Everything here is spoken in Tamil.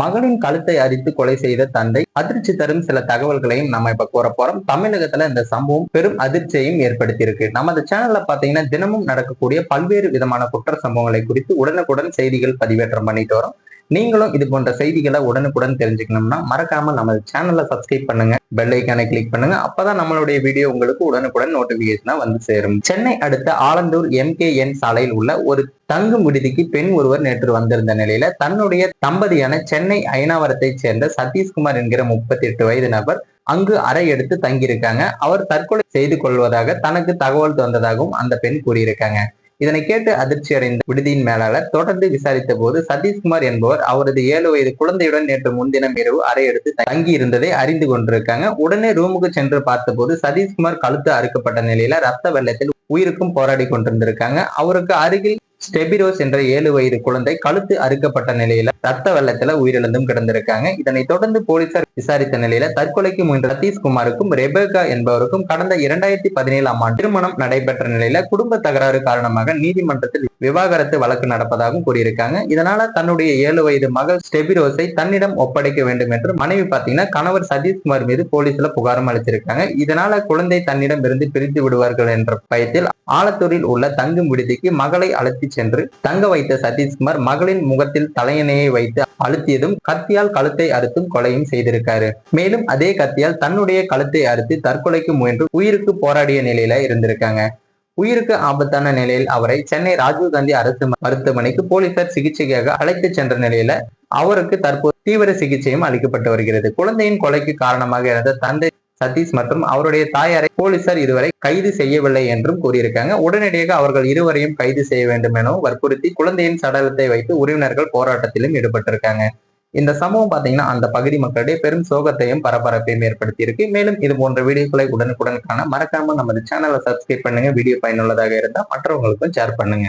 மகனின் கழுத்தை அரித்து கொலை செய்த தந்தை அதிர்ச்சி தரும் சில தகவல்களையும் நம்ம இப்ப கூற போறோம். தமிழகத்துல இந்த சம்பவம் பெரும் அதிர்ச்சியையும் ஏற்படுத்தியிருக்கு. நமது சேனல்ல பாத்தீங்கன்னா தினமும் நடக்கக்கூடிய பல்வேறு விதமான குற்ற சம்பவங்களை குறித்து உடனுக்குடன் செய்திகள் பதிவேற்றம் பண்ணிட்டு வரோம். நீங்களும் இது போன்ற செய்திகளை உடனுக்குடன் தெரிஞ்சுக்கணும்னா மறக்காம நம்ம சேனலை சப்ஸ்கிரைப் பண்ணுங்க. பெல் ஐக்கானை கிளிக் பண்ணுங்க. அப்பதான் நம்மளுடைய வீடியோ உங்களுக்கு உடனுக்குடன் நோட்டிபிகேஷனா வந்து சேரும். சென்னை அடுத்த ஆலந்தூர் எம்கேஎன் சாலையில் உள்ள ஒரு தங்கும் விடுதிக்கு பெண் ஒருவர் நேற்று வந்திருந்த நிலையில தன்னுடைய தம்பதியான சென்னை ஐனாவரத்தை சேர்ந்த சதீஷ்குமார் என்கிற முப்பத்தி எட்டு வயது நபர் அங்கு அறை எடுத்து தங்கியிருக்காங்க. அவர் தற்கொலை செய்து கொள்வதாக தனக்கு தகவல் தந்ததாகவும் அந்த பெண் கூறியிருக்காங்க. இதனை கேட்டு அதிர்ச்சி அடைந்த விடுதியின் மேலாளர் தொடர்ந்து விசாரித்த போது சதீஷ்குமார் என்பவர் அவரது ஏழு வயது குழந்தையுடன் நேற்று முன்தினம் இரவு அறை எடுத்து தங்கி இருந்ததை அறிந்து கொண்டிருக்காங்க. உடனே ரூமுக்கு சென்று பார்த்தபோது சதீஷ்குமார் கழுத்து அறுக்கப்பட்ட நிலையில ரத்த வெள்ளத்தில் உயிருக்கும் போராடி கொண்டிருந்திருக்காங்க. அவருக்கு அருகில் ஸ்டெபிரோஸ் என்ற ஏழு வயது குழந்தை கழுத்து அறுக்கப்பட்ட நிலையில ரத்த வெள்ளத்துல உயிரிழந்தும் கிடந்திருக்காங்க. இதனை தொடர்ந்து போலீசார் விசாரித்த நிலையில தற்கொலைக்கு முயன்ற சதீஷ்குமாருக்கும் ரெபேகா என்பவருக்கும் கடந்த இரண்டாயிரத்தி பதினேழாம் ஆண்டு திருமணம் நடைபெற்ற நிலையில குடும்ப தகராறு காரணமாக நீதிமன்றத்தில் விவாகரத்து வழக்கு நடப்பதாகவும் கூறியிருக்காங்க. இதனால தன்னுடைய ஏழு வயது மகள் ஸ்டெபிரோஸை தன்னிடம் ஒப்படைக்க வேண்டும் என்று மனைவி பாத்தீங்கன்னா கணவர் சதீஷ்குமார் மீது போலீஸ்ல புகாரும் அளிச்சிருக்காங்க இதனால குழந்தை தன்னிடம் இருந்து பிரித்து விடுவார்கள் என்ற பயத்தில் ஆலத்தூரில் உள்ள தங்கும் விடுதிக்கு மகளை அழைத்து சென்று தங்க வைத்த சதீஷ்குமார் மகளின் முகத்தில் தலையணையை வைத்து அழுத்தியதும் கத்தியால் கழுத்தை அறுத்தும் கொலையும் இருந்திருக்காரு. மேலும் அதே கத்தியால் தன்னுடைய கழுத்தை அறுத்து தற்கொலைக்கு முயன்று உயிருக்கு போராடிய நிலையில இருந்திருக்காங்க. உயிருக்கு ஆபத்தான நிலையில் அவரை சென்னை ராஜீவ்காந்தி அரசு மருத்துவமனைக்கு போலீசார் சிகிச்சைக்காக அழைத்து சென்ற நிலையில அவருக்கு தற்போது தீவிர சிகிச்சையும் அளிக்கப்பட்டு வருகிறது. குழந்தையின் கொலைக்கு காரணமாக இருந்த தந்தை சதீஷ் மற்றும் அவருடைய தாயாரை போலீசார் இதுவரை கைது செய்யவில்லை என்றும் கூறியிருக்காங்க. உடனடியாக அவர்கள் இருவரையும் கைது செய்ய வேண்டும் எனவும் வற்புறுத்தி குழந்தையின் சடலத்தை வைத்து உறவினர்கள் போராட்டத்திலும் ஈடுபட்டிருக்காங்க. இந்த சம்பவம் பாத்தீங்கன்னா அந்த பகுதி மக்களிடையே பெரும் சோகத்தையும் பரபரப்பையும் ஏற்படுத்தி இருக்கு மேலும் இது போன்ற வீடியோக்களை உடனுக்குடன் காண மறக்காம நமது சேனலை சப்ஸ்கிரைப் பண்ணுங்க. வீடியோ பயனுள்ளதாக இருந்தால் மற்றவங்களுக்கும் ஷேர் பண்ணுங்க.